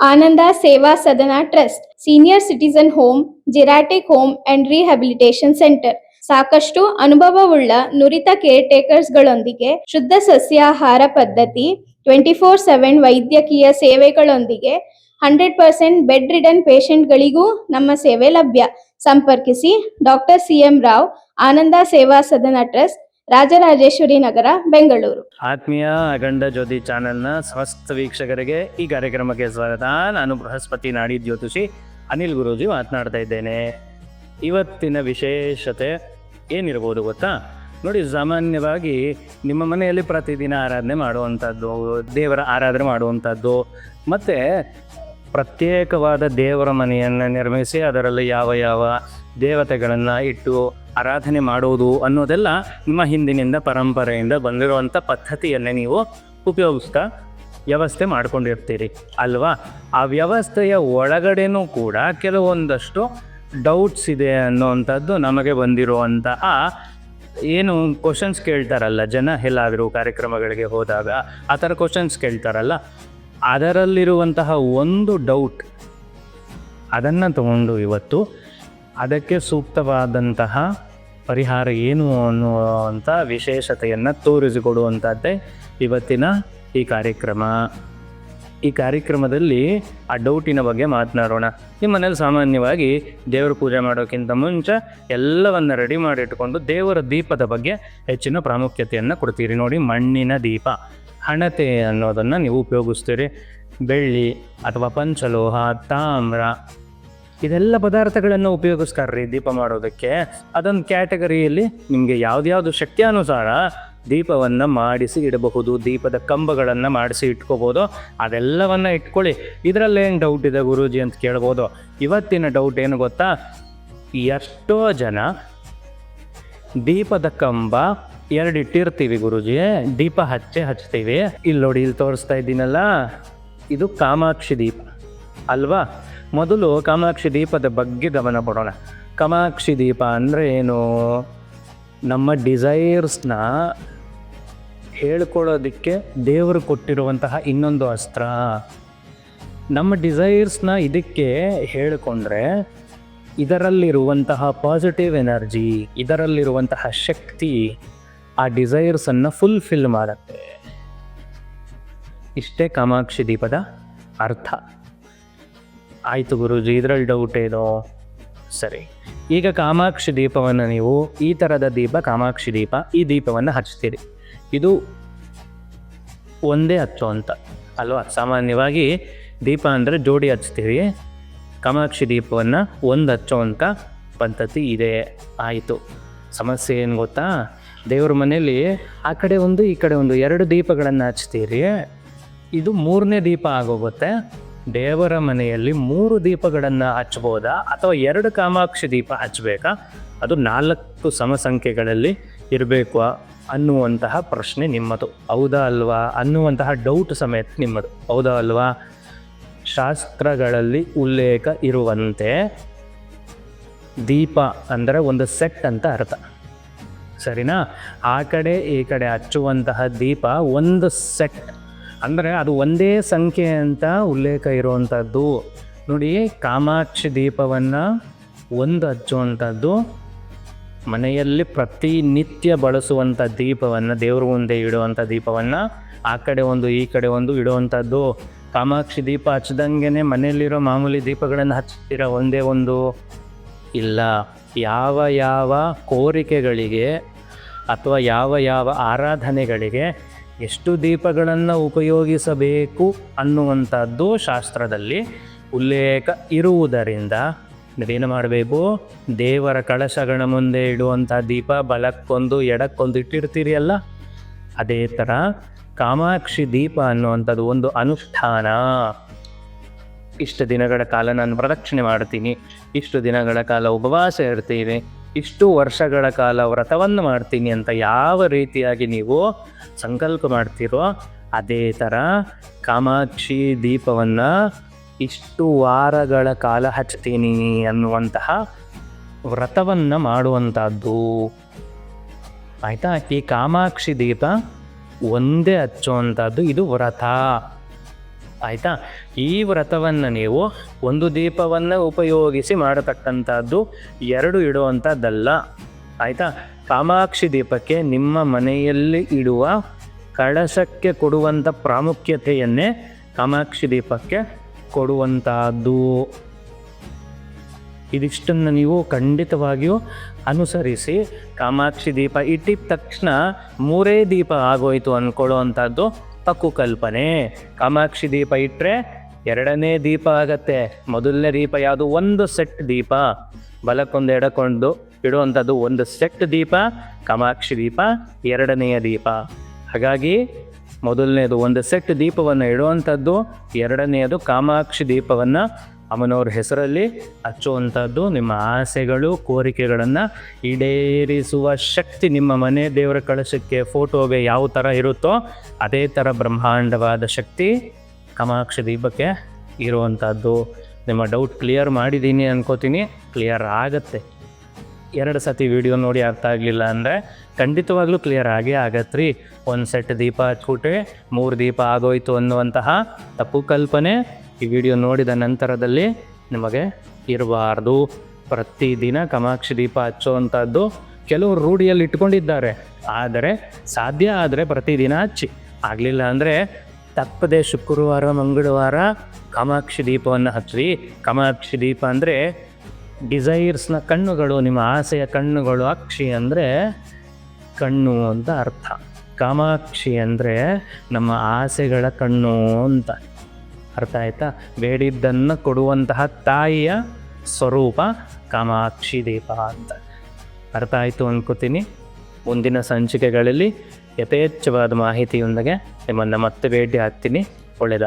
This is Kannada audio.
Ananda Seva Sadana trust senior citizen home geriatric home and rehabilitation centre ಸಾಕಷ್ಟು ಅನುಭವವುಳ್ಳ ನುರಿತ ಕೇರ್ ಟೇಕರ್ಸ್ಗಳೊಂದಿಗೆ ಶುದ್ಧ ಸಸ್ಯಾಹಾರ ಪದ್ಧತಿ ಟ್ವೆಂಟಿ ಫೋರ್ ಸೆವೆನ್ ವೈದ್ಯಕೀಯ ಸೇವೆಗಳೊಂದಿಗೆ ಹಂಡ್ರೆಡ್ ಪರ್ಸೆಂಟ್ ಬೆಡ್ ರಿಡನ್ ಪೇಷಂಟ್ಗಳಿಗೂ ನಮ್ಮ ಸೇವೆ ಲಭ್ಯ. ಸಂಪರ್ಕಿಸಿ doctor C M Rao Ananda Seva Sadana trust Rajarajeshwari Nagar, Bengaluru. ಆತ್ಮೀಯ ಅಖಂಡ ಜ್ಯೋತಿ ಚಾನೆಲ್ನ ಸಮಸ್ತ ವೀಕ್ಷಕರಿಗೆ ಈ ಕಾರ್ಯಕ್ರಮಕ್ಕೆ ಸ್ವಾಗತ. ನಾನು ಬೃಹಸ್ಪತಿ ನಾಡಿ ಜ್ಯೋತಿಷಿ ಅನಿಲ್ ಗುರೂಜಿ ಮಾತನಾಡ್ತಾ ಇದ್ದೇನೆ. ಇವತ್ತಿನ ವಿಶೇಷತೆ ಏನಿರಬಹುದು ಗೊತ್ತಾ? ನೋಡಿ, ಸಾಮಾನ್ಯವಾಗಿ ನಿಮ್ಮ ಮನೆಯಲ್ಲಿ ಪ್ರತಿದಿನ ಆರಾಧನೆ ಮಾಡುವಂಥದ್ದು, ದೇವರ ಆರಾಧನೆ ಮಾಡುವಂಥದ್ದು, ಮತ್ತು ಪ್ರತ್ಯೇಕವಾದ ದೇವರ ಮನೆಯನ್ನು ನಿರ್ಮಿಸಿ ಅದರಲ್ಲಿ ಯಾವ ಯಾವ ದೇವತೆಗಳನ್ನು ಇಟ್ಟು ಆರಾಧನೆ ಮಾಡುವುದು ಅನ್ನೋದೆಲ್ಲ ನಿಮ್ಮ ಹಿಂದಿನಿಂದ ಪರಂಪರೆಯಿಂದ ಬಂದಿರುವಂಥ ಪದ್ಧತಿಯನ್ನೇ ನೀವು ಉಪಯೋಗಿಸ್ತಾ ವ್ಯವಸ್ಥೆ ಮಾಡ್ಕೊಂಡಿರ್ತೀರಿ, ಅಲ್ವಾ? ಆ ವ್ಯವಸ್ಥೆಯ ಒಳಗಡೆನೂ ಕೂಡ ಕೆಲವೊಂದಷ್ಟು ಡೌಟ್ಸ್ ಇದೆ ಅನ್ನೋವಂಥದ್ದು ನಮಗೆ ಬಂದಿರುವಂತಹ ಏನು ಕ್ವಶನ್ಸ್ ಕೇಳ್ತಾರಲ್ಲ ಜನ, ಎಲ್ಲಾದರೂ ಕಾರ್ಯಕ್ರಮಗಳಿಗೆ ಹೋದಾಗ ಆ ಥರ ಕ್ವಶನ್ಸ್ ಕೇಳ್ತಾರಲ್ಲ ಅದರಲ್ಲಿರುವಂತಹ ಒಂದು ಡೌಟ್ ಅದನ್ನು ತಗೊಂಡು ಇವತ್ತು ಅದಕ್ಕೆ ಸೂಕ್ತವಾದಂತಹ ಪರಿಹಾರ ಏನು ಅನ್ನುವಂಥ ವಿಶೇಷತೆಯನ್ನು ತೋರಿಸಿಕೊಡುವಂಥದ್ದೇ ಇವತ್ತಿನ ಈ ಕಾರ್ಯಕ್ರಮ. ಈ ಕಾರ್ಯಕ್ರಮದಲ್ಲಿ ಆ ಡೌಟಿನ ಬಗ್ಗೆ ಮಾತನಾಡೋಣ. ನಿಮ್ಮ ಮನೇಲಿ ಸಾಮಾನ್ಯವಾಗಿ ದೇವರ ಪೂಜೆ ಮಾಡೋಕ್ಕಿಂತ ಮುಂಚೆ ಎಲ್ಲವನ್ನು ರೆಡಿ ಮಾಡಿಟ್ಕೊಂಡು ದೇವರ ದೀಪದ ಬಗ್ಗೆ ಹೆಚ್ಚಿನ ಪ್ರಾಮುಖ್ಯತೆಯನ್ನು ಕೊಡ್ತೀರಿ. ನೋಡಿ, ಮಣ್ಣಿನ ದೀಪ. ಹಣತೆ ಅನ್ನೋದನ್ನು ನೀವು ಉಪಯೋಗಿಸ್ತೀರಿ. ಬೆಳ್ಳಿ ಅಥವಾ ಪಂಚಲೋಹ, ತಾಮ್ರ, ಇದೆಲ್ಲ ಪದಾರ್ಥಗಳನ್ನು ಉಪಯೋಗಿಸ್ತಾರ್ರಿ ದೀಪ ಮಾಡೋದಕ್ಕೆ. ಅದೊಂದು ಕ್ಯಾಟಗರಿಯಲ್ಲಿ ನಿಮಗೆ ಯಾವ್ದ್ಯಾವ್ದು ಶಕ್ತಿಯಾನುಸಾರ ದೀಪವನ್ನು ಮಾಡಿಸಿ ಇಡಬಹುದು ದೀಪದ ಕಂಬಗಳನ್ನು ಮಾಡಿಸಿ ಇಟ್ಕೋಬೋದು ಅದೆಲ್ಲವನ್ನು ಇಟ್ಕೊಳ್ಳಿ. ಇದರಲ್ಲಿ ಏನು ಡೌಟ್ ಇದೆ ಗುರೂಜಿ ಅಂತ ಕೇಳ್ಬೋದು. ಇವತ್ತಿನ ಡೌಟ್ ಏನು ಗೊತ್ತಾ? ಎಷ್ಟೋ ಜನ ದೀಪದ ಕಂಬ ಎರಡು ಇಟ್ಟಿರ್ತೀವಿ ಗುರುಜಿ. ದೀಪ ಹಚ್ಚೆ ಹಚ್ತೀವಿ. ಇಲ್ಲಿ ನೋಡಿ ಇಲ್ಲಿ ತೋರಿಸ್ತಾ ಇದ್ದೀನಲ್ಲ? ಇದು ಕಾಮಾಕ್ಷಿ ದೀಪ. ಅಲ್ವಾ? ಮೊದಲು ಕಾಮಾಕ್ಷಿ ದೀಪದ ಬಗ್ಗೆ ಗಮನ ಕೊಡೋಣ. ಕಾಮಾಕ್ಷಿ ದೀಪ ಅಂದರೆ ಏನು? ನಮ್ಮ ಡಿಸೈರ್ಸ್ನ ಹೇಳ್ಕೊಳ್ಳೋದಕ್ಕೆ ದೇವರು ಕೊಟ್ಟಿರುವಂತಹ ಇನ್ನೊಂದು ಅಸ್ತ್ರ. ನಮ್ಮ ಡಿಸೈರ್ಸ್ನ ಇದಕ್ಕೆ ಹೇಳಿಕೊಂಡ್ರೆ ಇದರಲ್ಲಿರುವಂತಹ ಪಾಸಿಟಿವ್ ಎನರ್ಜಿ ಇದರಲ್ಲಿರುವಂತಹ ಶಕ್ತಿ ಆ ಡಿಸೈರ್ಸನ್ನು ಫುಲ್ಫಿಲ್ ಮಾಡುತ್ತೆ. ಇಷ್ಟೇ ಕಾಮಾಕ್ಷಿ ದೀಪದ ಅರ್ಥ. ಆಯಿತು ಗುರುಜಿ, ಇದರಲ್ಲಿ ಡೌಟ್ ಏನೋ? ಸರಿ. ಈಗ ಕಾಮಾಕ್ಷಿ ದೀಪವನ್ನು ನೀವು ಈ ಥರದ ದೀಪ, ಕಾಮಾಕ್ಷಿ ದೀಪ ಈ ದೀಪವನ್ನು ಹಚ್ತೀರಿ. ಇದು ಒಂದೇ ಹಚ್ಚು ಅಂತ ಅಲ್ವಾ? ಸಾಮಾನ್ಯವಾಗಿ ದೀಪ ಅಂದರೆ ಜೋಡಿ ಹಚ್ತೀವಿ ಕಾಮಾಕ್ಷಿ ದೀಪವನ್ನು ಒಂದು ಹಚ್ಚೋ ಅಂತ ಪದ್ಧತಿ ಇದೆ. ಆಯಿತು. ಸಮಸ್ಯೆ ಏನು ಗೊತ್ತಾ? ದೇವ್ರ ಮನೆಯಲ್ಲಿ ಆ ಕಡೆ ಒಂದು, ಈ ಕಡೆ ಒಂದು ಎರಡು ದೀಪಗಳನ್ನು ಹಚ್ತೀರಿ. ಇದು ಮೂರನೇ ದೀಪ ಆಗೋಗುತ್ತೆ. ದೇವರ ಮನೆಯಲ್ಲಿ ಮೂರು ದೀಪಗಳನ್ನು ಹಚ್ಬೋದಾ ಅಥವಾ ಎರಡು ಕಾಮಾಕ್ಷಿ ದೀಪ ಹಚ್ಚಬೇಕಾ? ಅದು ನಾಲ್ಕು ಸಮಸಂಖ್ಯೆಗಳಲ್ಲಿ ಇರಬೇಕು ಅನ್ನುವಂತಹ ಪ್ರಶ್ನೆ ನಿಮ್ಮದು. ಹೌದಾ ಅಲ್ವಾ? ಅನ್ನುವಂತಹ ಡೌಟ್ ಸಮೇತ ನಿಮ್ಮದು. ಹೌದಾ ಅಲ್ವಾ? ಶಾಸ್ತ್ರಗಳಲ್ಲಿ ಉಲ್ಲೇಖ ಇರುವಂತೆ ದೀಪ ಅಂದರೆ ಒಂದು ಸೆಟ್ ಅಂತ ಅರ್ಥ. ಸರಿನಾ? ಆ ಕಡೆ ಈ ಕಡೆ ಹಚ್ಚುವಂತಹ ದೀಪ ಒಂದು ಸೆಟ್. ಅಂದರೆ ಅದು ಒಂದೇ ಸಂಖ್ಯೆ ಅಂತ ಉಲ್ಲೇಖ ಇರುವಂಥದ್ದು ನೋಡಿ, ಕಾಮಾಕ್ಷಿ ದೀಪವನ್ನು ಒಂದು ಹಚ್ಚುವಂಥದ್ದು ಮನೆಯಲ್ಲಿ ಪ್ರತಿನಿತ್ಯ ಬಳಸುವಂಥ ದೀಪವನ್ನು, ದೇವ್ರ ಮುಂದೆ ಇಡುವಂಥ ದೀಪವನ್ನು, ಆ ಕಡೆ ಒಂದು, ಈ ಕಡೆ ಒಂದು ಇಡುವಂಥದ್ದು ಕಾಮಾಕ್ಷಿ ದೀಪ ಹಚ್ದಂಗೆ ಮನೆಯಲ್ಲಿರೋ ಮಾಮೂಲಿ ದೀಪಗಳನ್ನು ಹಚ್ಚಿರೋ ಒಂದೇ ಒಂದು? ಇಲ್ಲ. ಯಾವ ಯಾವ ಕೋರಿಕೆಗಳಿಗೆ ಅಥವಾ ಯಾವ ಯಾವ ಆರಾಧನೆಗಳಿಗೆ ಎಷ್ಟು ದೀಪಗಳನ್ನು ಉಪಯೋಗಿಸಬೇಕು ಅನ್ನುವಂಥದ್ದು ಶಾಸ್ತ್ರದಲ್ಲಿ ಉಲ್ಲೇಖ ಇರುವುದರಿಂದ ನೀವೇನು ಮಾಡಬೇಕು? ದೇವರ ಕಳಶಗಳ ಮುಂದೆ ಇಡುವಂಥ ದೀಪ, ಬಲಕ್ಕೊಂದು, ಎಡಕ್ಕೊಂದು ಇಟ್ಟಿರ್ತೀರಿ ಅಲ್ಲ? ಅದೇ ಥರ ಕಾಮಾಕ್ಷಿ ದೀಪ ಅನ್ನುವಂಥದ್ದು ಒಂದು ಅನುಷ್ಠಾನ. ಇಷ್ಟು ದಿನಗಳ ಕಾಲ ನಾನು ಪ್ರದಕ್ಷಿಣೆ ಮಾಡ್ತೀನಿ. ಇಷ್ಟು ದಿನಗಳ ಕಾಲ ಉಪವಾಸ ಇರ್ತೀನಿ ಇಷ್ಟು ವರ್ಷಗಳ ಕಾಲ ವ್ರತವನ್ನು ಮಾಡ್ತೀನಿ ಅಂತ ಯಾವ ರೀತಿಯಾಗಿ ನೀವು ಸಂಕಲ್ಪ ಮಾಡ್ತೀರೋ ಅದೇ ಥರ ಕಾಮಾಕ್ಷಿ ದೀಪವನ್ನು ಇಷ್ಟು ವಾರಗಳ ಕಾಲ ಹಚ್ತೀನಿ ಅನ್ನುವಂತಹ ವ್ರತವನ್ನು ಮಾಡುವಂಥದ್ದು. ಆಯಿತಾ? ಈ ಕಾಮಾಕ್ಷಿ ದೀಪ ಒಂದೇ ಹಚ್ಚುವಂಥದ್ದು ಇದು ವ್ರತ. ಆಯಿತಾ? ಈ ವ್ರತವನ್ನು ನೀವು ಒಂದು ದೀಪವನ್ನು ಉಪಯೋಗಿಸಿ ಮಾಡತಕ್ಕಂಥದ್ದು ಎರಡು ಇಡುವಂಥದ್ದಲ್ಲ. ಆಯಿತಾ? ಕಾಮಾಕ್ಷಿ ದೀಪಕ್ಕೆ ನಿಮ್ಮ ಮನೆಯಲ್ಲಿ ಇಡುವ ಕಳಶಕ್ಕೆ ಕೊಡುವಂಥ ಪ್ರಾಮುಖ್ಯತೆಯನ್ನೇ ಕಾಮಾಕ್ಷಿ ದೀಪಕ್ಕೆ ಕೊಡುವಂತಹದ್ದು ಇದಿಷ್ಟನ್ನು ನೀವು ಖಂಡಿತವಾಗಿಯೂ ಅನುಸರಿಸಿ ಕಾಮಾಕ್ಷಿ ದೀಪ ಇಟ್ಟಿದ ತಕ್ಷಣ ಮೂರೇ ದೀಪ ಆಗೋಯ್ತು ಅಂದ್ಕೊಳ್ಳುವಂಥದ್ದು ತಪ್ಪು ಕಲ್ಪನೆ. ಕಾಮಾಕ್ಷಿ ದೀಪ ಇಟ್ಟರೆ ಎರಡನೇ ದೀಪ ಆಗತ್ತೆ. ಮೊದಲನೇ ದೀಪ ಯಾವುದು? ಒಂದು ಸೆಟ್ ದೀಪ. ಬಲಕ್ಕೊಂದು ಎಡಕೊಂಡು ಇಡುವಂಥದ್ದು ಒಂದು ಸೆಟ್ ದೀಪ, ಕಾಮಾಕ್ಷಿ ದೀಪ ಎರಡನೆಯ ದೀಪ. ಹಾಗಾಗಿ ಮೊದಲನೇದು ಒಂದು ಸೆಟ್ ದೀಪವನ್ನು ಇಡುವಂಥದ್ದು ಎರಡನೆಯದು ಕಾಮಾಕ್ಷಿ ದೀಪವನ್ನು ಅಮ್ಮನವ್ರ ಹೆಸರಲ್ಲಿ ಹಚ್ಚುವಂಥದ್ದು ನಿಮ್ಮ ಆಸೆಗಳು, ಕೋರಿಕೆಗಳನ್ನು ಈಡೇರಿಸುವ ಶಕ್ತಿ ನಿಮ್ಮ ಮನೆ ದೇವರ ಕಳಶಕ್ಕೆ, ಫೋಟೋಗೆ ಯಾವ ಥರ ಇರುತ್ತೋ ಅದೇ ಥರ ಬ್ರಹ್ಮಾಂಡವಾದ ಶಕ್ತಿ ಕಮಾಕ್ಷ ದೀಪಕ್ಕೆ ಇರುವಂಥದ್ದು. ನಿಮ್ಮ ಡೌಟ್ ಕ್ಲಿಯರ್ ಮಾಡಿದ್ದೀನಿ ಅನ್ಕೋತೀನಿ ಕ್ಲಿಯರ್ ಆಗತ್ತೆ. ಎರಡು ಸತಿ ವಿಡಿಯೋ ನೋಡಿ ಅರ್ಥ ಆಗಲಿಲ್ಲ ಅಂದರೆ ಖಂಡಿತವಾಗ್ಲೂ ಕ್ಲಿಯರ್ ಆಗೇ ಆಗತ್ತೆ ರೀ ಒಂದು ಸೆಟ್ ದೀಪ ಹಚ್ಬಿಟ್ರೆ ಮೂರು ದೀಪ ಆಗೋಯ್ತು ಅನ್ನುವಂತಹ ತಪ್ಪು ಕಲ್ಪನೆ ಈ ವಿಡಿಯೋ ನೋಡಿದ ನಂತರದಲ್ಲಿ ನಿಮಗೆ ಇರಬಾರ್ದು. ಪ್ರತಿದಿನ ಕಾಮಾಕ್ಷಿ ದೀಪ ಹಚ್ಚುವಂಥದ್ದು ಕೆಲವರು ರೂಢಿಯಲ್ಲಿ ಇಟ್ಕೊಂಡಿದ್ದಾರೆ. ಆದರೆ ಸಾಧ್ಯ ಆದರೆ ಪ್ರತಿದಿನ ಹಚ್ಚಿ. ಆಗಲಿಲ್ಲ ಅಂದರೆ ತಪ್ಪದೆ ಶುಕ್ರವಾರ, ಮಂಗಳವಾರ ಕಾಮಾಕ್ಷಿ ದೀಪವನ್ನು ಹಚ್ಚಿ. ಕಾಮಾಕ್ಷಿ ದೀಪ ಅಂದರೆ ಡಿಸೈರ್ಸ್ನ ಕಣ್ಣುಗಳು, ನಿಮ್ಮ ಆಸೆಯ ಕಣ್ಣುಗಳು, ಅಕ್ಷಿ ಅಂದರೆ ಕಣ್ಣು ಅಂತ ಅರ್ಥ. ಕಾಮಾಕ್ಷಿ ಅಂದರೆ ನಮ್ಮ ಆಸೆಗಳ ಕಣ್ಣು ಅಂತ. ಅರ್ಥ ಆಯ್ತಾ? ಬೇಡಿದ್ದನ್ನು ಕೊಡುವಂತಹ ತಾಯಿಯ ಸ್ವರೂಪ ಕಾಮಾಕ್ಷಿ ದೀಪ ಅಂತ. ಅರ್ಥ ಆಯಿತು ಅಂದ್ಕೋತೀನಿ ಮುಂದಿನ ಸಂಚಿಕೆಗಳಲ್ಲಿ ಯಥೇಚ್ಛವಾದ ಮಾಹಿತಿಯೊಂದಿಗೆ ನಿಮ್ಮನ್ನು ಮತ್ತೆ ಭೇಟಿ ಆಗ್ತೀನಿ. ಒಳ್ಳೆಯದ